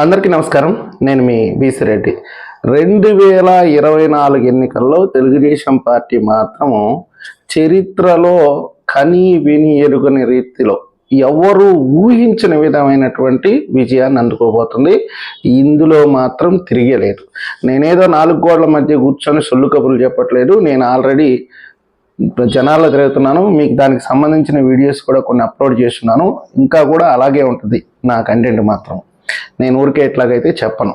అందరికీ నమస్కారం. నేను మీ బీసీ రెడ్డి. రెండు వేల ఇరవై నాలుగు ఎన్నికల్లో తెలుగుదేశం పార్టీ మాత్రము చరిత్రలో కని విని ఎరుగని రీతిలో ఎవరు ఊహించిన విధమైనటువంటి విజయాన్ని అందుకోబోతుంది. ఇందులో మాత్రం తిరిగలేదు. నేనేదో నాలుగు గోడల మధ్య కూర్చొని సొల్లు కబుర్లు చెప్పట్లేదు. నేను ఆల్రెడీ జనాల్లో తిరుగుతున్నాను. మీకు దానికి సంబంధించిన వీడియోస్ కూడా కొన్ని అప్లోడ్ చేస్తున్నాను. ఇంకా కూడా అలాగే ఉంటుంది. నా కంటెంట్ మాత్రం. నేను ఊరికే ఎట్లాగైతే చెప్పను.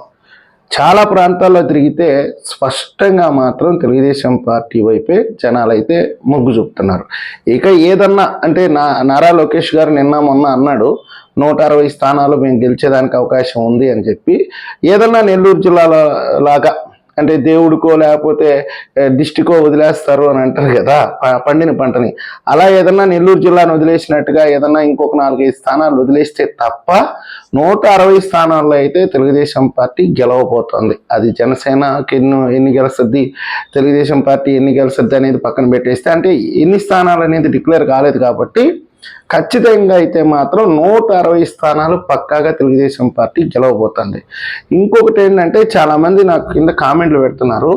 చాలా ప్రాంతాల్లో తిరిగితే స్పష్టంగా మాత్రం తెలుగుదేశం పార్టీ వైపే జనాలు అయితే మొగ్గు చూపుతున్నారు. ఇక ఏదన్నా అంటే నా నారా లోకేష్ గారు నిన్న మొన్న అన్నాడు నూట అరవై స్థానాలు మేము గెలిచేదానికి అవకాశం ఉంది అని చెప్పి. ఏదన్నా నెల్లూరు జిల్లాలో లాగా అంటే దేవుడికో లేకపోతే డిస్టికో వదిలేస్తారు అని అంటారు కదా పండిన పంటని. అలా ఏదన్నా నెల్లూరు జిల్లాను వదిలేసినట్టుగా ఏదన్నా ఇంకొక నాలుగైదు స్థానాలు వదిలేస్తే తప్ప నూట అరవై స్థానాల్లో అయితే తెలుగుదేశం పార్టీ గెలవబోతోంది. అది జనసేనకి ఎన్ని ఎన్ని గెలుస్తుంది తెలుగుదేశం పార్టీ ఎన్ని గెలుస్తుంది అనేది పక్కన పెట్టేస్తే అంటే ఎన్ని స్థానాలు అనేది డిక్లేర్ కాలేదు కాబట్టి ఖచ్చితంగా అయితే మాత్రం నూట అరవై స్థానాలు పక్కాగా తెలుగుదేశం పార్టీ గెలవబోతుంది. ఇంకొకటి ఏంటంటే చాలామంది నాకు కింద కామెంట్లు పెడుతున్నారు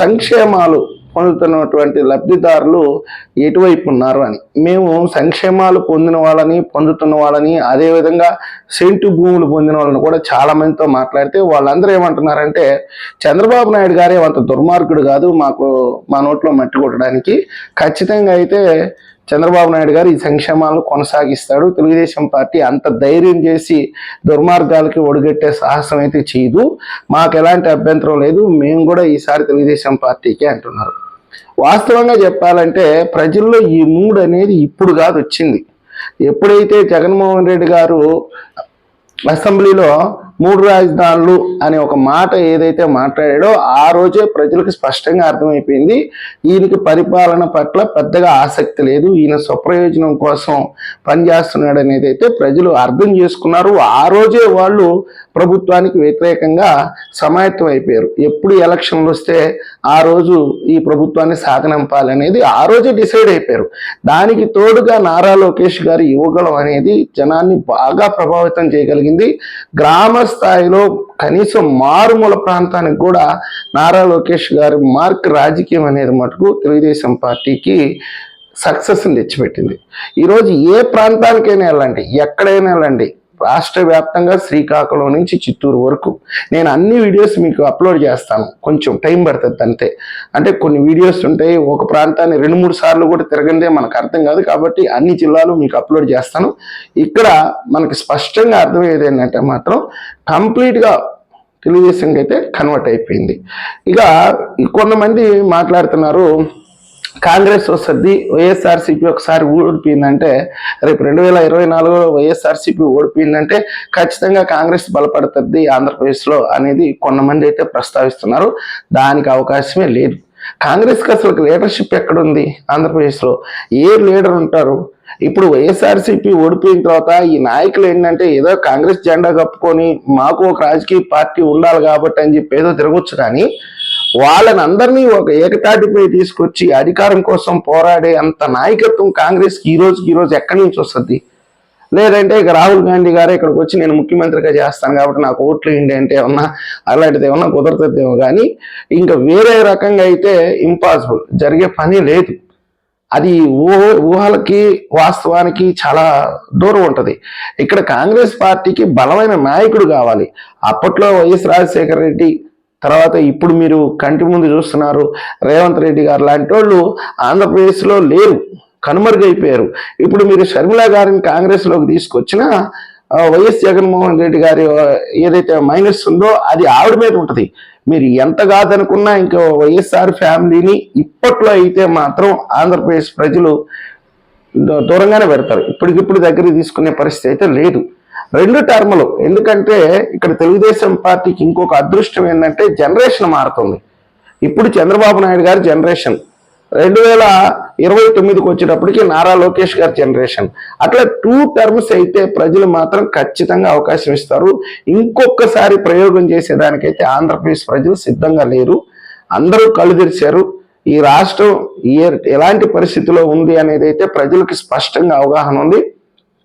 సంక్షేమాలు పొందుతున్నటువంటి లబ్ధిదారులు ఎటువైపు ఉన్నారు అని. మేము సంక్షేమాలు పొందిన వాళ్ళని పొందుతున్న వాళ్ళని అదేవిధంగా సెంటు భూములు పొందిన వాళ్ళని కూడా చాలా మందితో మాట్లాడితే వాళ్ళందరూ ఏమంటున్నారంటే చంద్రబాబు నాయుడు గారే అంత దుర్మార్గుడు కాదు మాకు మా నోట్లో మట్టి కొట్టడానికి. ఖచ్చితంగా అయితే చంద్రబాబు నాయుడు గారు ఈ సంక్షేమాలను కొనసాగిస్తాడు. తెలుగుదేశం పార్టీ అంత ధైర్యం చేసి దుర్మార్గాలకి ఒడిగట్టే సాహసం అయితే చేయదు. మాకు ఎలాంటి అభ్యంతరం లేదు. మేము కూడా ఈసారి తెలుగుదేశం పార్టీకే అంటున్నారు. వాస్తవంగా చెప్పాలంటే ప్రజల్లో ఈ మూడ్ అనేది ఇప్పుడు కాదు వచ్చింది. ఎప్పుడైతే జగన్మోహన్ రెడ్డి గారు అసెంబ్లీలో మూడు రాజధానులు అనే ఒక మాట ఏదైతే మాట్లాడాడో ఆ రోజే ప్రజలకు స్పష్టంగా అర్థమైపోయింది. ఈయనకి పరిపాలన పట్ల పెద్దగా ఆసక్తి లేదు. ఈయన స్వప్రయోజనం కోసం పనిచేస్తున్నాడు అనేది అయితే ప్రజలు అర్థం చేసుకున్నారు. ఆ రోజే వాళ్ళు ప్రభుత్వానికి వ్యతిరేకంగా సమాయత్తం అయిపోయారు. ఎప్పుడు ఎలక్షన్లు వస్తే ఆ రోజు ఈ ప్రభుత్వాన్ని సాగనంపాలనేది ఆ రోజే డిసైడ్ అయిపోయారు. దానికి తోడుగా నారా లోకేష్ గారి యువగలం అనేది జనాన్ని బాగా ప్రభావితం చేయగలిగింది. గ్రామ స్థాయిలో కనీసం మారుమూల ప్రాంతానికి కూడా నారా లోకేష్ గారి మార్క్ రాజకీయం అనేది మటుకు తెలుగుదేశం పార్టీకి సక్సెస్ని తెచ్చిపెట్టింది. ఈరోజు ఏ ప్రాంతానికైనా వెళ్ళండి ఎక్కడైనా వెళ్ళండి రాష్ట్ర వ్యాప్తంగా శ్రీకాకుళం నుంచి చిత్తూరు వరకు. నేను అన్ని వీడియోస్ మీకు అప్లోడ్ చేస్తాను. కొంచెం టైం పడుతుంది అంతే. అంటే కొన్ని వీడియోస్ ఉంటాయి ఒక ప్రాంతాన్ని రెండు మూడు సార్లు కూడా తిరగందే మనకు అర్థం కాదు కాబట్టి అన్ని జిల్లాలు మీకు అప్లోడ్ చేస్తాను. ఇక్కడ మనకి స్పష్టంగా అర్థమయ్యేది ఏంటంటే మాత్రం కంప్లీట్గా తెలుగుదేశంకి అయితే కన్వర్ట్ అయిపోయింది. ఇక కొంతమంది మాట్లాడుతున్నారు కాంగ్రెస్ వస్తుంది వైఎస్ఆర్సీపీ ఒకసారి ఓడిపోయిందంటే రేపు రెండు వేల ఇరవై నాలుగులో వైఎస్ఆర్సీపీ ఓడిపోయిందంటే ఖచ్చితంగా కాంగ్రెస్ బలపడుతుంది ఆంధ్రప్రదేశ్లో అనేది కొంతమంది అయితే ప్రస్తావిస్తున్నారు. దానికి అవకాశమే లేదు. కాంగ్రెస్కి అసలు లీడర్షిప్ ఎక్కడుంది ఆంధ్రప్రదేశ్లో? ఏ లీడర్ ఉంటారు? ఇప్పుడు వైఎస్ఆర్సీపీ ఓడిపోయిన తర్వాత ఈ నాయకులు ఏంటంటే ఏదో కాంగ్రెస్ జెండా కప్పుకొని మాకు ఒక రాజకీయ పార్టీ ఉండాలి కాబట్టి అని చెప్పి ఏదో తిరగొచ్చు కానీ వాళ్ళని అందరినీ ఒక ఏకతాటిపై తీసుకొచ్చి అధికారం కోసం పోరాడే అంత నాయకత్వం కాంగ్రెస్కి ఈ రోజుకి ఈ రోజు ఎక్కడి నుంచి వస్తుంది? లేదంటే ఇక రాహుల్ గాంధీ గారు ఇక్కడికి వచ్చి నేను ముఖ్యమంత్రిగా చేస్తాను కాబట్టి నాకు ఓట్లు ఏంటి అంటే ఏమన్నా అలాంటిది ఏమన్నా కుదరతుందేమో కానీ ఇంకా వేరే రకంగా అయితే ఇంపాసిబుల్ జరిగే పని లేదు. అది ఊహ ఊహలకి వాస్తవానికి చాలా దూరం ఉంటుంది. ఇక్కడ కాంగ్రెస్ పార్టీకి బలమైన నాయకుడు కావాలి. అప్పట్లో వైఎస్ రాజశేఖర రెడ్డి తర్వాత ఇప్పుడు మీరు కంటి ముందు చూస్తున్నారు రేవంత్ రెడ్డి గారు. లాంటి వాళ్ళు ఆంధ్రప్రదేశ్లో లేరు కనుమరుగైపోయారు. ఇప్పుడు మీరు షర్మిల గారిని కాంగ్రెస్లోకి తీసుకొచ్చినా వైఎస్ జగన్మోహన్ రెడ్డి గారి ఏదైతే మైనస్ ఉందో అది ఆవిడ మీద ఉంటుంది. మీరు ఎంత కాదనుకున్నా ఇంకా వైఎస్ఆర్ ఫ్యామిలీని ఇప్పట్లో అయితే మాత్రం ఆంధ్రప్రదేశ్ ప్రజలు దూరంగానే పెడతారు. ఇప్పటికిప్పుడు దగ్గర తీసుకునే పరిస్థితి అయితే లేదు. రెండు టర్ములు. ఎందుకంటే ఇక్కడ తెలుగుదేశం పార్టీకి ఇంకొక అదృష్టం ఏంటంటే జనరేషన్ మారుతుంది. ఇప్పుడు చంద్రబాబు నాయుడు గారి జనరేషన్. రెండు వేల ఇరవై తొమ్మిదికి వచ్చేటప్పటికి నారా లోకేష్ గారి జనరేషన్. అట్లా టూ టర్మ్స్ అయితే ప్రజలు మాత్రం ఖచ్చితంగా అవకాశం ఇస్తారు. ఇంకొకసారి ప్రయోగం చేసేదానికైతే ఆంధ్రప్రదేశ్ ప్రజలు సిద్ధంగా లేరు. అందరూ కళ్ళు తెరిచారు. ఈ రాష్ట్రం ఏ ఎలాంటి పరిస్థితిలో ఉంది అనేది అయితే ప్రజలకు స్పష్టంగా అవగాహన ఉంది.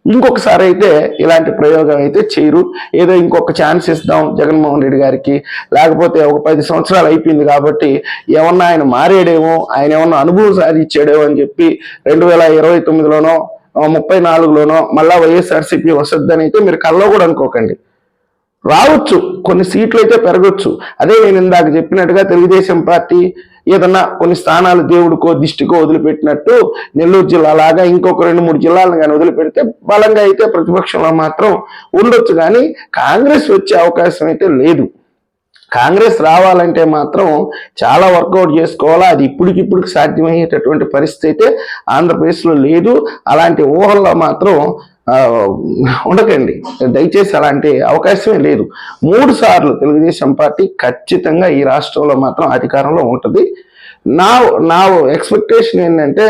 ఇంకొకసారి అయితే ఇలాంటి ప్రయోగం అయితే చేయరు. ఏదో ఇంకొక ఛాన్స్ ఇస్తాం జగన్మోహన్ రెడ్డి గారికి. లేకపోతే ఒక పది సంవత్సరాలు అయిపోయింది కాబట్టి ఏమన్నా ఆయన మారేడేమో ఆయన ఏమన్నా అనుభవం సాధించాడేమో అని చెప్పి రెండు వేల ఇరవై తొమ్మిదిలోనో ముప్పై నాలుగులోనో మళ్ళా వైఎస్ఆర్సీపీ వస్తుందని అయితే మీరు కల్లో కూడా అనుకోకండి. రావచ్చు కొన్ని సీట్లు అయితే పెరగచ్చు. అదే నేను ఇందాక చెప్పినట్టుగా తెలుగుదేశం పార్టీ ఏదన్నా కొన్ని స్థానాలు దేవుడికో దిష్టికో వదిలిపెట్టినట్టు నెల్లూరు జిల్లా లాగా ఇంకొక రెండు మూడు జిల్లాలను కానీ వదిలిపెడితే బలంగా అయితే ప్రతిపక్షంలో మాత్రం ఉండొచ్చు. కానీ కాంగ్రెస్ వచ్చే అవకాశం అయితే లేదు. కాంగ్రెస్ రావాలంటే మాత్రం చాలా వర్కౌట్ చేసుకోవాలా? అది ఇప్పటికిప్పుడు సాధ్యమయ్యేటటువంటి పరిస్థితి అయితే ఆంధ్రప్రదేశ్లో లేదు. అలాంటి ఊహల్లో మాత్రం ఉండకండి. దయచేసి అలాంటి అవకాశమే లేదు. మూడు సార్లు తెలుగుదేశం పార్టీ ఖచ్చితంగా ఈ రాష్ట్రంలో మాత్రం అధికారంలో ఉంటుంది. నా నా ఎక్స్పెక్టేషన్ ఏంటంటే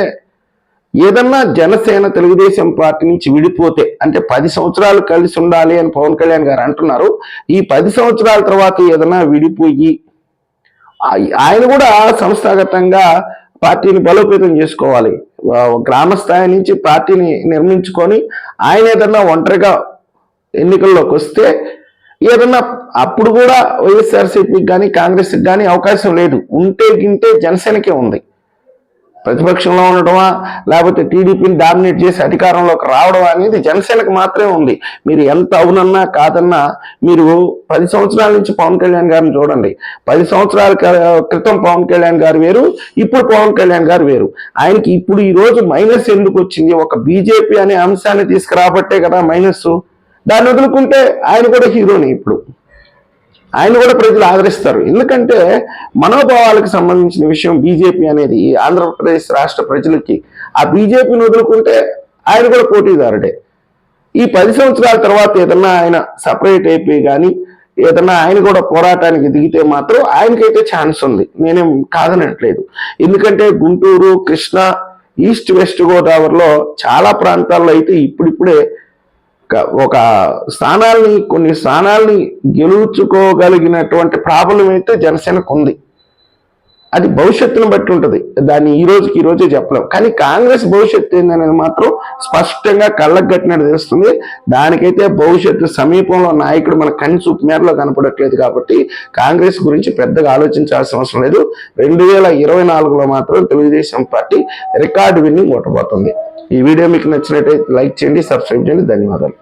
ఏదన్నా జనసేన తెలుగుదేశం పార్టీ నుంచి విడిపోతే అంటే పది సంవత్సరాలు కలిసి ఉండాలి అని పవన్ కళ్యాణ్ గారు అంటున్నారు. ఈ పది సంవత్సరాల తర్వాత ఏదన్నా విడిపోయి ఆయన కూడా సంస్థాగతంగా పార్టీని బలోపేతం చేసుకోవాలి. గ్రామ స్థాయి నుంచి పార్టీని నిర్మించుకొని ఆయన ఏదన్నా ఒంటరిగా ఎన్నికల్లోకి వస్తే ఏదన్నా అప్పుడు కూడా వైఎస్ఆర్సీపీకి కానీ కాంగ్రెస్కి కానీ అవకాశం లేదు. ఉంటే గింటే జనసేనకే ఉంది. ప్రతిపక్షంలో ఉండటమా? లేకపోతే టీడీపీని డామినేట్ చేసి అధికారంలోకి రావడం అనేది జనసేనకు మాత్రమే ఉంది. మీరు ఎంత అవునన్నా కాదన్నా మీరు పది సంవత్సరాల నుంచి పవన్ కళ్యాణ్ గారిని చూడండి. పది సంవత్సరాల క్రితం పవన్ కళ్యాణ్ గారు వేరు ఇప్పుడు పవన్ కళ్యాణ్ గారు వేరు. ఆయనకి ఇప్పుడు ఈ రోజు మైనస్ ఎందుకు వచ్చింది? ఒక బీజేపీ అనే అంశాన్ని తీసుకురాబట్టే కదా మైనస్ దాన్ని వదులుకుంటే ఆయన కూడా హీరోని ఇప్పుడు. ఆయన కూడా ప్రజలు ఆదరిస్తారు. ఎందుకంటే మనోభావాలకు సంబంధించిన విషయం బీజేపీ అనేది ఆంధ్రప్రదేశ్ రాష్ట్ర ప్రజలకి ఆ బీజేపీని వదులుకుంటే ఆయన కూడా పోటీదారుడే. ఈ పది సంవత్సరాల తర్వాత ఏదన్నా ఆయన సపరేట్ అయిపోయి కానీ ఏదన్నా ఆయన కూడా పోరాటానికి దిగితే మాత్రం ఆయనకైతే ఛాన్స్ ఉంది. నేనేం కాదనట్లేదు. ఎందుకంటే గుంటూరు కృష్ణ ఈస్ట్ వెస్ట్ గోదావరిలో చాలా ప్రాంతాల్లో అయితే ఇప్పుడిప్పుడే ఒక- స్థానాల్ని కొన్ని స్థానాల్ని గెలుచుకోగలిగినటువంటి ప్రాబ్లం అయితే జనసేనకు ఉంది. అది భవిష్యత్తును బట్టి ఉంటుంది. దాన్ని ఈ రోజుకి ఈ రోజే చెప్పలేం. కానీ కాంగ్రెస్ భవిష్యత్తు ఏందనేది మాత్రం స్పష్టంగా కళ్ళకు కట్టినట్టు తెలుస్తుంది. దానికైతే భవిష్యత్తు సమీపంలో నాయకుడు మన కని చూపు మేరలో కనపడట్లేదు కాబట్టి కాంగ్రెస్ గురించి పెద్దగా ఆలోచించాల్సిన అవసరం లేదు. రెండు వేల ఇరవై నాలుగులో మాత్రం తెలుగుదేశం పార్టీ రికార్డు విన్నింగ్ కొట్టబోతుంది ఈ వీడియో మీకు నచ్చినట్టయితే లైక్ చేయండి సబ్స్క్రైబ్ చేయండి. ధన్యవాదాలు.